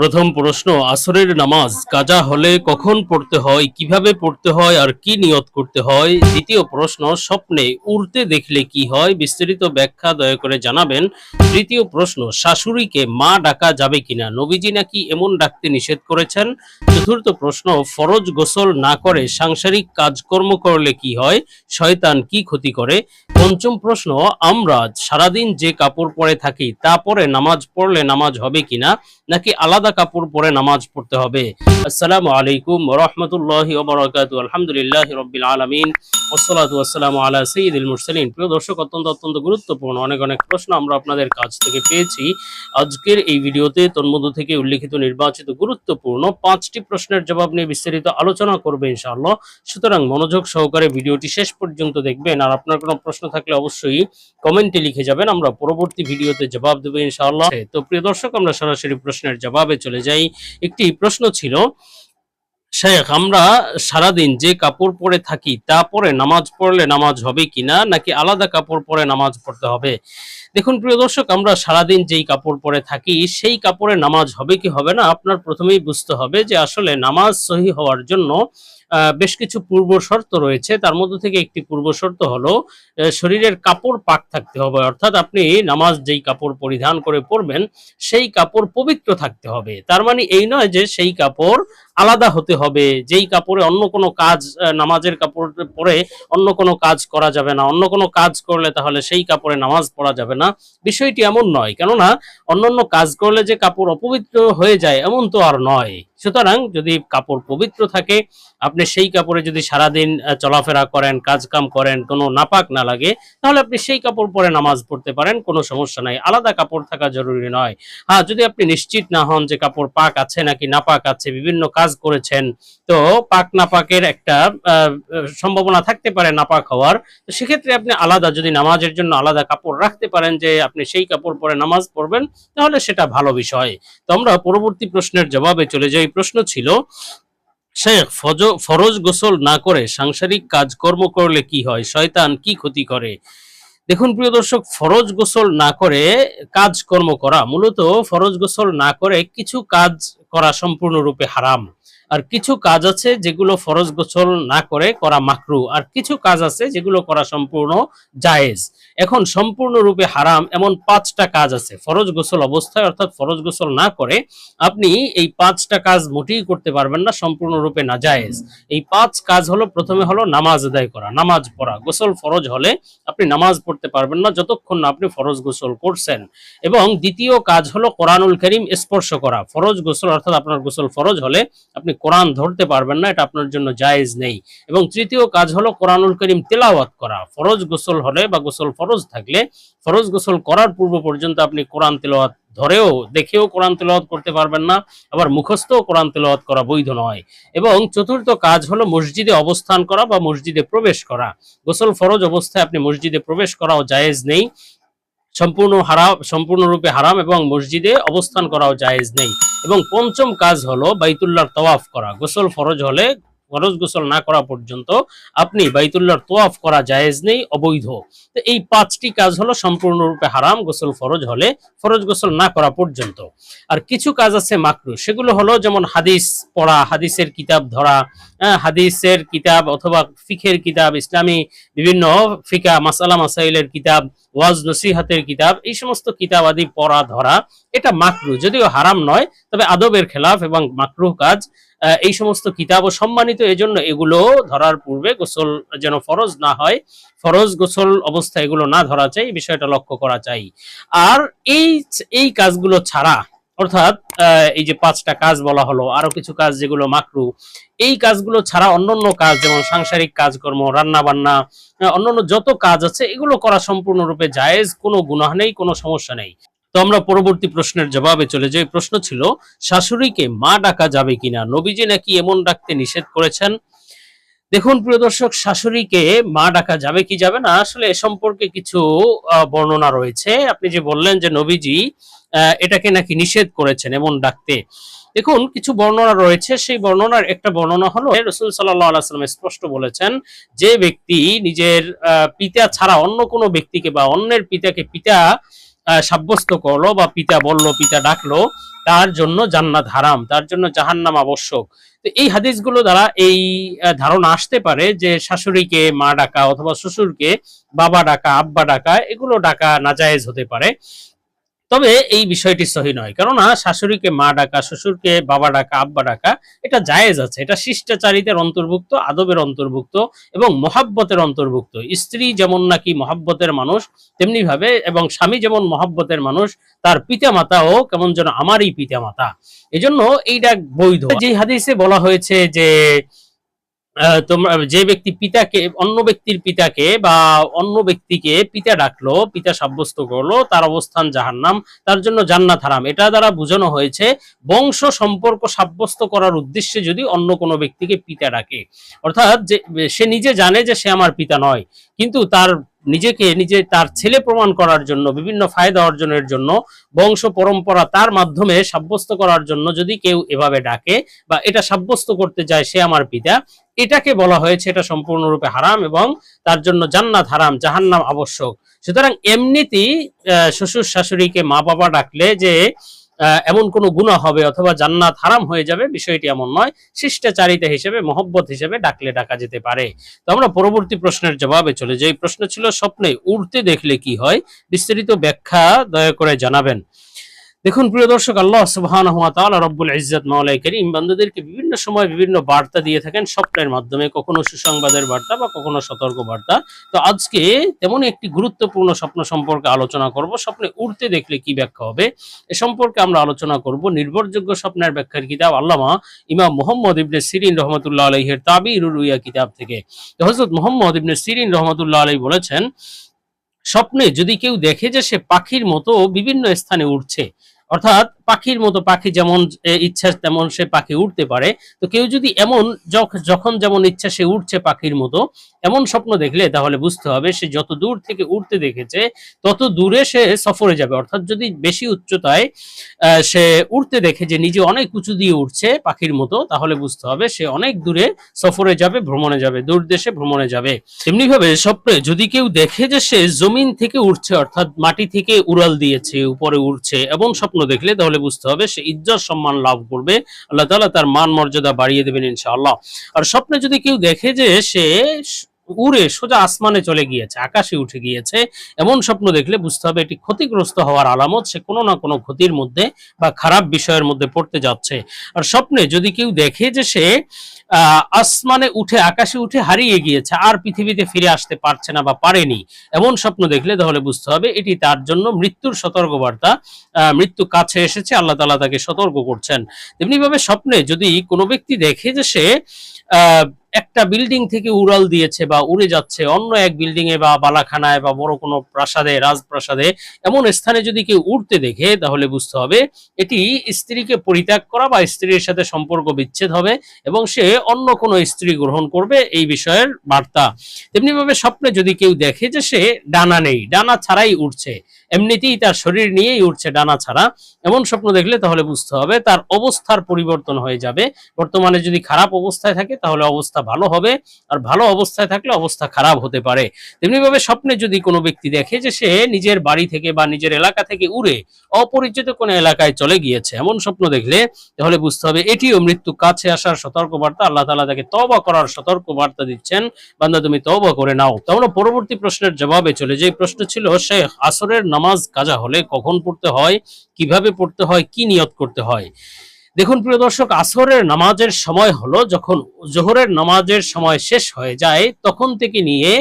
প্রথম প্রশ্ন, আসরের নামাজ কাজা হলে কখন পড়তে হয়, কীভাবে পড়তে হয় আর কি নিয়ত করতে হয়? দ্বিতীয় প্রশ্ন, স্বপ্নে উড়তে দেখলে কি হয়? বিস্তারিত ব্যাখ্যা দয়া করে জানাবেন। তৃতীয় প্রশ্ন, শাশুড়িকে মা ডাকা যাবে কিনা? নবীজি নাকি এমন ডাকতে নিষেধ করেছেন? চতুর্থ প্রশ্ন, ফরজ গোসল না করে সাংসারিক কাজকর্ম করলে কি হয়? শয়তান কি ক্ষতি করে? পঞ্চম প্রশ্ন, আমরা সারাদিন যে কাপড় পরে থাকি, তা পরে নামাজ পড়লে নামাজ হবে কিনা? নাকি আলাদা কাপড় পরে নামাজ পড়তে হবে। আসসালামু আলাইকুম রহমতুল্লাহি আলহামদুলিল্লাহ রব্বিল আলামিন। আলা মুরসালিন। প্রিয় দর্শক, অত্যন্ত অত্যন্ত গুরুত্বপূর্ণ অনেক অনেক প্রশ্ন আমরা আপনাদের কাছ থেকে পেয়েছি। আজকের এই ভিডিওতে তন্মধ্য থেকে উল্লেখিত নির্বাচিত গুরুত্বপূর্ণ পাঁচটি প্রশ্নের জবাব নিয়ে বিস্তারিত আলোচনা করবে ইনশাআল্লাহ। সুতরাং মনোযোগ সহকারে ভিডিওটি শেষ পর্যন্ত দেখবেন। আর আপনার কোনো প্রশ্ন থাকলে অবশ্যই কমেন্টে লিখে যাবেন। আমরা পরবর্তী ভিডিওতে জবাব দেবো ইনশাআল্লাহ। তো প্রিয় দর্শক, আমরা সরাসরি প্রশ্নের জবাবে চলে যাই। একটি প্রশ্ন ছিল শেখ আমরা সারাদিন যে কাপড় পরে থাকি তা পরে নামাজ পড়লে নামাজ হবে কিনা, নাকি আলাদা কাপড় পরে নামাজ পড়তে হবে? দেখুন, প্রিয় দর্শক, আমরা সারাদিন যেই কাপড় পরে থাকি, সেই কাপড়ে নামাজ হবে কি হবে না, আপনার প্রথমেই বুঝতে হবে যে আসলে নামাজ সহি হওয়ার জন্য বেশ কিছু পূর্ব শর্ত রয়েছে। তার মধ্যে থেকে একটি পূর্ব শর্ত হলো শরীরের কাপড় পাক থাকতে হবে। অর্থাৎ আপনি নামাজ যেই কাপড় পরিধান করে পড়বেন সেই কাপড় পবিত্র থাকতে হবে। তার মানে এই নয় যে সেই কাপড় আলাদা হতে হবে। যেই কাপড়ে অন্য কোনো কাজ নামাজের কাপড় পরে অন্য কোনো কাজ করা যাবে না, অন্য কোনো কাজ করলে তাহলে সেই কাপড়ে নামাজ পড়া যাবে না। বিষয়টি এমন নয়। কেননা, অন্যান্য কাজ করলে যে কাপড় অপবিত্র হয়ে যায়, এমন তো আর নয়। সুতরাং যদি কাপড় পবিত্র থাকে, আপনি সেই কাপড়ে যদি সারাদিন চলাফেরা করেন কাজ কাম করেন, কোনো নাপাক না লাগে, তাহলে আপনি সেই কাপড় পরে নামাজ পড়তে পারেন, কোনো সমস্যা নাই। আলাদা কাপড় থাকা জরুরি নয়। হ্যাঁ যদি আপনি নিশ্চিত না হন যে কাপড় পাক আছে নাকি নাপাক আছে, বিভিন্ন কাজ করেছেন, তো পাক নাপাকের একটা সম্ভাবনা থাকতে পারে নাপাক হওয়ার। তো সেক্ষেত্রে আপনি আলাদা, যদি নামাজের জন্য আলাদা কাপড় রাখতে পারেন যে আপনি সেই কাপড় পরে নামাজ পড়বেন, তাহলে সেটা ভালো বিষয়। তো আমরা পরবর্তী প্রশ্নের জবাবে চলে যাই। প্রশ্ন ছিল, শেখ ফরজ গোসল না করে সাংসারিক কাজকর্ম করলে কি হয়? শয়তান কি ক্ষতি করে? দেখুন প্রিয় দর্শক, ফরজ গোসল না করে কাজকর্ম করা মূলত ফরজ গোসল না করে কিছু কাজ করা সম্পূর্ণরূপে হারাম। আর কিছু কাজ আছে যেগুলো ফরজ গোসল না করে করা মাকরু, আর কিছু কাজ আছে যেগুলো করা সম্পূর্ণ জায়েজ। এখন সম্পূর্ণরূপে হারাম এমন পাঁচটা কাজ আছে। ফরজ গোসল অবস্থায় অর্থাৎ ফরজ গোসল না করে আপনি এই পাঁচটা কাজ মোটেই করতে পারবেন না, সম্পূর্ণরূপে না জায়েজ। এই পাঁচ কাজ হলো, প্রথমে হলো নামাজ আদায় করা, নামাজ পড়া। গোসল ফরজ হলে আপনি নামাজ পড়তে পারবেন না যতক্ষণ না আপনি ফরজ গোসল করছেন। এবং দ্বিতীয় কাজ হলো কোরআনুল করিম স্পর্শ করা। ফরজ গোসল অর্থাৎ আপনার গোসল ফরজ হলে আপনি কোরআন ধরতে পারবেন না, এটা আপনার জন্য জায়েজ নেই। এবং তৃতীয় কাজ হলো কোরআনুল করিম তেলাওয়াত করা। ফরজ গোসল হলে বা গোসল ফরজ থাকলে, ফরজ গোসল করার পূর্ব পর্যন্ত আপনি কোরআন তেলাওয়াত ধরেও দেখেও কোরআন তেলাওয়াত করতে পারবেন না, আবার মুখস্থ কোরআন তেলাওয়াত করা বৈধ নয়। এবং চতুর্থ কাজ হলো মসজিদে অবস্থান করা বা মসজিদে প্রবেশ করা। গোসল ফরজ অবস্থায় আপনি মসজিদে প্রবেশ করাও জায়েজ নেই। সম্পূর্ণ হারাম, সম্পূর্ণরূপে হারাম এবং মসজিদে অবস্থান করাও জায়েজ নেই। এবং পঞ্চম কাজ হলো বাইতুল্লাহর তওয়াফ করা। গোসল ফরজ হলে ফরজ গোসল না করা পর্যন্ত আপনি বাইতুল্লাহর তোয়াফ করা জায়েজ নেই, অবৈধ। তো এই পাঁচটি কাজ হলো সম্পূর্ণরূপে হারাম, গোসল ফরজ হলে ফরজ গোসল না করা পর্যন্ত। আর কিছু কাজ আছে মাকরু, সেগুলো হলো যেমন হাদিস পড়া, হাদিসের কিতাব ধরা হাদিসের কিতাব অথবা ফিখের কিতাব, ইসলামী বিভিন্ন ফিকা, মাসালা, মাসাইলের কিতাব, ওয়াজ, নসিহাতের কিতাব, এই সমস্ত কিতাব আদি পড়া, ধরা, এটা মাকরু। যদিও হারাম নয়, তবে আদবের খেলাফ এবং মাকরু কাজ এই সমস্ত কিতাব ও সম্মানিত এজন্য এগুলো ধরার পূর্বে গোসল যেন ফরজ না হয়, ফরজ গোসল অবস্থা এগুলো না ধরা চাই বিষয়টা লক্ষ্য করা চাই। আর এই এই কাজগুলো ছাড়া, অর্থাৎ এই যে পাঁচটা কাজ বলা হলো, আরও কিছু কাজ যেগুলো মাকরু, এই কাজগুলো ছাড়া অন্যান্য কাজ যেমন সাংসারিক কাজকর্ম রান্না বান্না অন্যান্য যত কাজ আছে, এগুলো করা সম্পূর্ণরূপে জায়েজ, কোনো গুনাহ নেই, কোনো সমস্যা নেই। তো আমরা পরবর্তী প্রশ্নের জবাবে চলে যাই। প্রশ্ন ছিল, শাশুড়িকে মা ডাকা যাবে কিনা? নবীজি নাকি এমন ডাকতে নিষেধ করেছেন? দেখুন, প্রিয় দর্শক, শাশুড়িকে মা ডাকা যাবে কি যাবে না? আসলে এ সম্পর্কে কিছু বর্ণনা রয়েছে। আপনি যে বললেন যে নবীজি এটাকে নাকি নিষেধ করেছেন এমন ডাকতে। দেখুন, কিছু বর্ণনা রয়েছে। সেই বর্ণনার একটা বর্ণনা হলো, রসুল আলাইসাল্লাম স্পষ্ট বলেছেন, যে ব্যক্তি নিজের পিতা ছাড়া অন্য কোনো ব্যক্তিকে বা অন্যের পিতাকে, পিতা সাব্যস্ত করল বা পিতা বলল, পিতা ডাকলো, তার জন্য জান্নাত হারাম, তার জন্য জাহান্নাম আবশ্যক। তো এই হাদিসগুলো দ্বারা এই ধারণা আসতে পারে যে শাশুড়িকে মা ডাকা অথবা শ্বশুরকে বাবা ডাকা, আব্বা ডাকা, এগুলো ডাকা নাজায়েজ হতে পারে। তবে এই বিষয়টি সহি নয়। কেননা শাশুড়িকে মা ডাকা, শ্বশুরকে বাবা ডাকা, আব্বা ডাকা, এটা জায়েজ আছে। এটা শিষ্টাচারিতের অন্তর্ভুক্ত, আদবের অন্তর্ভুক্ত এবং মহাব্বতের অন্তর্ভুক্ত। স্ত্রী যেমন নাকি মহাব্বতের মানুষ তেমনি ভাবে এবং স্বামী যেমন মহাব্বতের মানুষ, তার পিতা মাতাও কেমন যেন আমারই পিতা মাতা এজন্য এইটা বৈধ। যে হাদিসে বলা হয়েছে যে তোমরা, যে ব্যক্তি পিতাকে, অন্য ব্যক্তির পিতাকে বা অন্য ব্যক্তিকে পিতা ডাকলো, পিতা সাব্যস্ত করল, তার অবস্থান জাহান্নাম, তার জন্য জান্নাত হারাম। এটা দ্বারা বোঝানো হয়েছে, বংশ সম্পর্ক সাব্যস্ত করার উদ্দেশ্যে যদি অন্য কোনো ব্যক্তিকে পিতা ডাকে। অর্থাৎ যে, সে নিজে জানে যে সে আমার পিতা নয়, কিন্তু তার নিজেকে, নিজে তার ছেলে প্রমাণ করার জন্য, বিভিন্ন ফায়দা অর্জনের জন্য, বংশ পরম্পরা তার মাধ্যমে সাব্যস্ত করার জন্য যদি কেউ এভাবে ডাকে বা এটা সাব্যস্ত করতে যায় সে আমার পিতা এটাকে বলা হয়েছে, এটা সম্পূর্ণরূপে হারাম এবং তার জন্য জান্নাত হারাম, জাহান্নাম আবশ্যক। সুতরাং এমনিতেই শ্বশুর শাশুড়িকে মা বাবা ডাকলে যে এমন কোনো গুণা হবে অথবা জান্নাত হারাম হয়ে যাবে, বিষয়টি এমন নয়। শিষ্টাচারিতা হিসেবে, মহব্বত হিসেবে ডাকলে ডাকা যেতে পারে। তো আমরা পরবর্তী প্রশ্নের জবাবে চলে যাই। প্রশ্ন ছিল, স্বপ্নে উড়তে দেখলে কি হয়? বিস্তারিত ব্যাখ্যা দয়া করে জানাবেন। দেখুন, প্রিয় দর্শক, আল্লাহ তাআলা রব্বুল ইজ্জত মাওলাই করিম বান্দাদেরকে বিভিন্ন সময় বিভিন্ন বার্তা দিয়ে থাকেন স্বপ্নের মাধ্যমে, কখনো সুসংবাদের বার্তা বা কখনো সতর্ক বার্তা। তো আজকে তেমন একটি গুরুত্বপূর্ণ স্বপ্ন সম্পর্কে আলোচনা করব। স্বপ্নে উড়তে দেখলে কি ব্যাখ্যা হবে? এ সম্পর্কে আমরা আলোচনা করব নির্ভরযোগ্য স্বপ্নের ব্যাখ্যার কিতাব আল্লামা ইমাম মোহাম্মদ ইবনে সিরিন রহমতুল্লাহ আলাইহের তাবিরুল রুইয়া কিতাব থেকে। তো হযরত মোহাম্মদ ইবনে সিরিন রহমতুল্লাহ আলাই বলেছেন, স্বপ্নে যদি কেউ দেখে যে সে পাখির মতো বিভিন্ন স্থানে উঠছে অর্থাৎ পাখির মতো পাখি যেমন ইচ্ছা তেমন সে পাখি উঠতে পারে। তো কেউ যদি এমন যখন যেমন ইচ্ছা সে উঠছে পাখির মতো, এমন স্বপ্ন দেখলে তাহলে বুঝতে হবে সে যত দূর থেকে উঠতে দেখেছে, তত দূরে সে সফরে যাবে। অর্থাৎ যদি বেশি উচ্চতায় সে উঠতে দেখে যে নিজে অনেক উঁচু দিয়ে উঠছে পাখির মতো, তাহলে বুঝতে হবে সে অনেক দূরে সফরে যাবে, ভ্রমণে যাবে, দূর দেশে ভ্রমণে যাবে। এমনিভাবে স্বপ্নে যদি কেউ দেখে যে সে জমিন থেকে উঠছে অর্থাৎ মাটি থেকে উড়াল দিয়েছে, উপরে উঠছে এমন স্বপ্ন দেখলে তাহলে বুঝতে হবে সে ইজ্জত সম্মান লাভ করবে। আল্লাহ তাআলা তার মান মর্যাদা বাড়িয়ে দেবেন ইনশাআল্লাহ। আর স্বপ্নে যদি কেউ দেখে যে সে উড়ে সোজা আসমানে চলে গিয়েছে আকাশে উঠে গিয়েছে। এমন স্বপ্ন দেখলে বুঝতে হবে এটি ক্ষতিগ্রস্ত হওয়ার আলামত সে কোনো না কোনো ক্ষতির মধ্যে বা খারাপ বিষয়ের মধ্যে পড়তে যাচ্ছে। আর স্বপ্নে যদি কেউ দেখে যে সে আসমানে উঠে আকাশে উঠে হারিয়ে গিয়েছে আর পৃথিবীতে ফিরে আসতে পারছে না বা পারেনি এমন স্বপ্ন দেখলে তাহলে বুঝতে হবে এটি তার জন্য মৃত্যুর সতর্কবার্তা। মৃত্যু কাছে এসেছে আল্লাহ তাআলা তাকে সতর্ক করছেন। তেমনিভাবে স্বপ্নে যদি কোনো ব্যক্তি দেখে যে সে আহ, একটা বিল্ডিং থেকে উড়াল দিয়েছে বা উড়ে যাচ্ছে, অন্য এক বিল্ডিং এ বা বালাখানায় বা বড় কোনো প্রাসাদে, রাজপ্রাসাদে, এমন স্থানে যদি কেউ উঠতে দেখে, তাহলে বুঝতে হবে এটি স্ত্রীকে পরিত্যাগ করা বা স্ত্রীর সাথে সম্পর্ক বিচ্ছেদ হবে এবং সে অন্য কোনো স্ত্রী গ্রহণ করবে এই বিষয়ের বার্তা। তেমনি ভাবে স্বপ্নে যদি কেউ দেখে যে সে ডানা নেই, ডানা ছাড়াই উঠছে এমনিতেই তার শরীর নিয়েই উঠছে ডানা ছাড়া, এমন স্বপ্ন দেখলে তাহলে বুঝতে হবে তার অবস্থার পরিবর্তন হয়ে যাবে। বর্তমানে যদি খারাপ অবস্থায় থাকে, তাহলে অবস্থা ভালো হবে আর ভালো অবস্থায় থাকলে অবস্থা খারাপ হতে পারে। তেমনি ভাবে স্বপ্নে যদি কোনো ব্যক্তি দেখে যে সে নিজের বাড়ি থেকে বা নিজের এলাকা থেকে উড়ে অপরিচিত কোনো এলাকায় চলে গিয়েছে, এমন স্বপ্ন দেখলে তাহলে বুঝতে হবে এটিও মৃত্যু কাছে আসার সতর্কবার্তা। আল্লাহ তাআলা তাকে তওবা করার সতর্কবার্তা দিচ্ছেন। বান্দা, তুমি তওবা করে নাও। তো পরবর্তী প্রশ্নের জবাবে চলে যাই। প্রশ্ন ছিল, শেখ, আসরের নামাজ কাজা হলে কখন পড়তে হয়? কীভাবে পড়তে হয়? কি নিয়ত করতে হয়? দেখুন, প্রিয় দর্শক, আসরের নামাজের সময় হলো, যখন জোহরের নামাজের সময় শেষ হয়ে যায়, তখন থেকে নিয়ে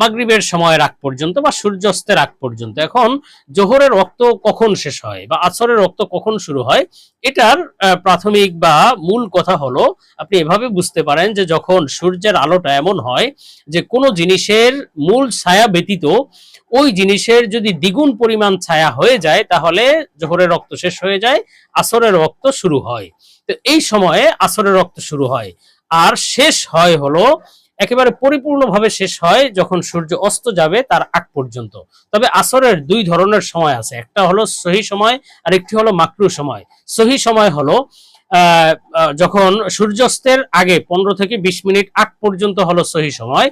মাগরিবের সময় রাগ পর্যন্ত বা সূর্যাস্তের আগ পর্যন্ত। এখন জোহরের রক্ত কখন শেষ হয় বা আসরের রক্ত কখন শুরু হয়, এটার প্রাথমিক বা মূল কথা হলো, আপনি এভাবে বুঝতে পারেন যে যখন সূর্যের আলোটা এমন হয় যে কোনো জিনিসের মূল ছায়া ব্যতীত ওই জিনিসের যদি দ্বিগুণ পরিমাণ ছায়া হয়ে যায়, তাহলে জোহরের রক্ত শেষ হয়ে যায়, আসরের রক্ত শুরু হয়। তো এই সময়ে আসরের রক্ত শুরু হয়। আর শেষ হয় হলো একেবারে পরিপূর্ণভাবে শেষ হয় যখন সূর্য অস্ত যাবে তার আগ পর্যন্ত। তবে আসরের দুই ধরনের সময় আছে। একটা হলো সহি সময় আর একটি হলো মাকরু সময়। সহি সময় হলো যখন সূর্যাস্তের আগে পনেরো থেকে বিশ মিনিট আগ পর্যন্ত হলো সহি সময়।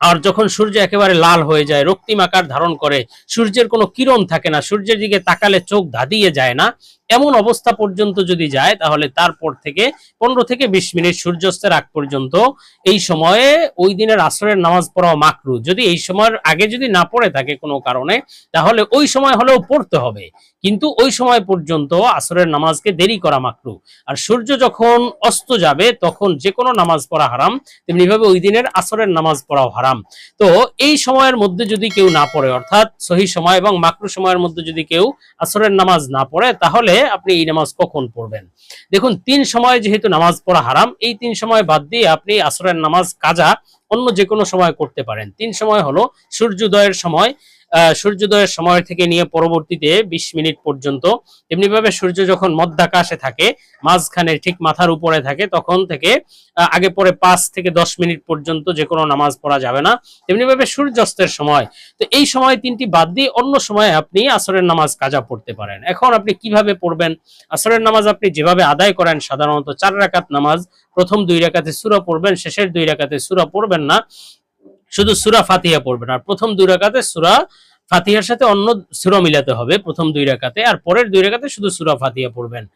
আর যখন সূর্য একেবারে লাল হয়ে যায়, রক্তিম আকার ধারণ করে, সূর্যের কোনো কিরণ থাকে না, সূর্যের দিকে তাকালে চোখ ধাঁধিয়ে যায় না এমন অবস্থা পর্যন্ত যদি যায়, তাহলে তারপর থেকে পনেরো থেকে বিশ মিনিট সূর্যাস্তের আগ পর্যন্ত এই সময়ে ওই দিনের আসরের নামাজ পড়া মাকরু। যদি এই সময়ের আগে যদি না পড়ে থাকে কোনো কারণে, তাহলে ওই সময় হলেও পড়তে হবে। কিন্তু ওই সময় পর্যন্ত আসরের নামাজকে দেরি করা মাকরু। আর সূর্য যখন অস্ত যাবে, তখন যে কোনো নামাজ পড়া হারাম তেমনি ভাবে ওই দিনের আসরের নামাজ পড়াও হারাম। তো এই সময়ের মধ্যে যদি কেউ না পড়ে, অর্থাৎ সহি সময় এবং মাকরু সময়ের মধ্যে যদি কেউ আসরের নামাজ না পড়ে, তাহলে আপনি এই নামাজ কখন পড়বেন? দেখুন, তিন সময় যেহেতু নামাজ পড়া হারাম, এই তিন সময় বাদ দিয়ে আপনি আসরের নামাজ, কাজা অন্য যে কোনো সময় করতে পারেন। তিন সময় হলো সূর্যোদয়ের সময় সূর্যোদয়ের সময় থেকে নিয়ে পরবর্তীতে বিশ মিনিট পর্যন্ত। এমনি ভাবে সূর্য যখন মধ্যাকাশে থাকে, মাঝখানে ঠিক মাথার উপরে থাকে, তখন থেকে আগে পরে পাঁচ থেকে দশ মিনিট পর্যন্ত যে কোনো নামাজ পড়া যাবে না। তেমনি ভাবে সূর্যাস্তের সময়। তো এই সময় তিনটি বাদ দিয়ে অন্য সময় আপনি আসরের নামাজ কাজা পড়তে পারেন। এখন আপনি কীভাবে পড়বেন? আসরের নামাজ আপনি যেভাবে আদায় করেন, সাধারণত চার রাকাত নামাজ, প্রথম দুই রাকাতে সূরা পড়বেন, শেষের দুই রাকাতে সূরা পড়বেন না। শুধু সুরা ফাতিহা পড়বেন। আর প্রথম দুই রাকাতে সুরা ফাতিহার সাথে অন্য সুরা মিলাতে হবে প্রথম দুই রাকাতে, আর পরের দুই রাকাতে শুধু সুরা ফাতিহা পড়বেন।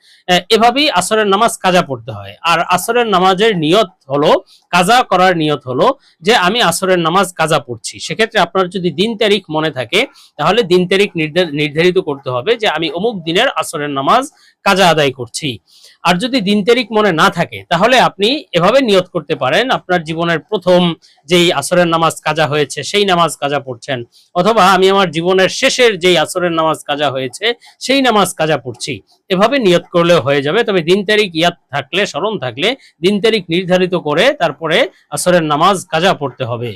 এভাবেই আসরের নামাজ কাজা পড়তে হয়। আর আসরের নামাজের নিয়ত হলো, কাজা করার নিয়ত হলো যে আমি আসরের নামাজ কাজা পড়ছি। সেক্ষেত্রে আপনার যদি দিন তারিখ মনে থাকে, তাহলে দিন তারিখ নির্ধার- নির্ধারিত করতে হবে যে আমি অমুক দিনের আসরের নামাজ কাজা আদায় করছি। আর যদি দিন তারিখ মনে না থাকে, তাহলে আপনি এভাবে নিয়ত করতে পারেন। আপনার জীবনের প্রথম যেই আসরের নামাজ কাজা হয়েছে, সেই নামাজ কাজা পড়ছেন। অথবা আমি আমার জীবনের শেষের যেই আসরের নামাজ কাজা হয়েছে, সেই নামাজ কাজা পড়ছি। এভাবে নিয়ত করলে হয়ে যাবে। তবে দিন তারিখ ইয়াদ থাকলে, স্মরণ থাকলে দিন তারিখ নির্ধারিত করে তারপরে আসরের নামাজ কাজা পড়তে হবে।